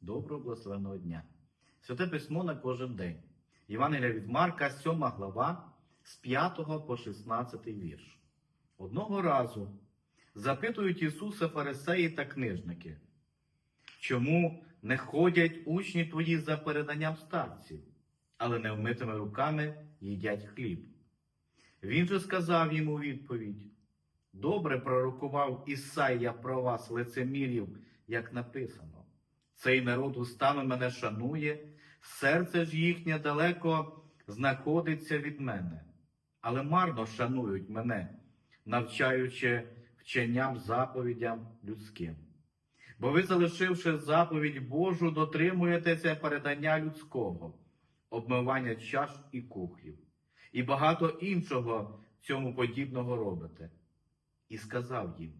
Доброго благословеного дня. Святе письмо на кожен день. Євангелія від Марка, 7 глава, з 5 по 16 вірш. Одного разу запитують Ісуса фарисеї та книжники, чому не ходять учні твої за переданням старців, але невмитими руками їдять хліб. Він же сказав їм у відповідь: Добре пророкував Ісайя про вас, лицемірів, як написано. Цей народ устами мене шанує, серце ж їхнє далеко знаходиться від мене, але марно шанують мене, навчаючи вченням заповідям людським. Бо ви, залишивши заповідь Божу, дотримуєтеся передання людського, обмивання чаш і кухлів, і багато іншого цьому подібного робите. І сказав їм: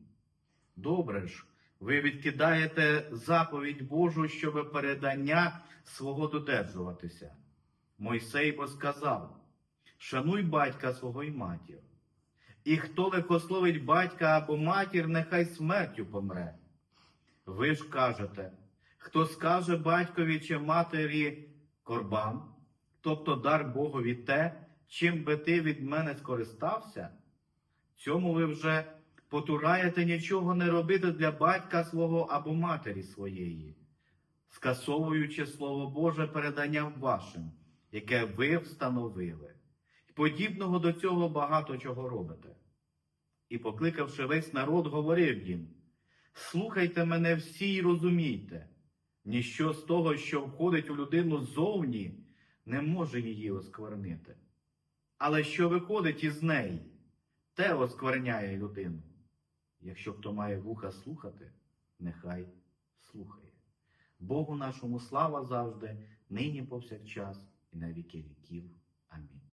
Добре ж, ви відкидаєте заповідь Божу, щоб передання свого додержуватися. Мойсей бо сказав: Шануй батька свого й матір. І хто лихословить батька або матір, нехай смертю помре. Ви ж кажете, хто скаже батькові чи матері корбан, тобто дар Богові те, чим би ти від мене скористався, цьому ви вже потураєте нічого не робити для батька свого або матері своєї, скасовуючи Слово Боже переданням вашим, яке ви встановили. І подібного до цього багато чого робите. І, покликавши весь народ, говорив їм: Слухайте мене всі й розумійте, ніщо з того, що входить у людину ззовні, не може її осквернити. Але що виходить із неї, те оскверняє людину. Якщо хто має вуха слухати, нехай слухає. Богу нашому слава завжди, нині повсякчас і на віки віків. Амінь.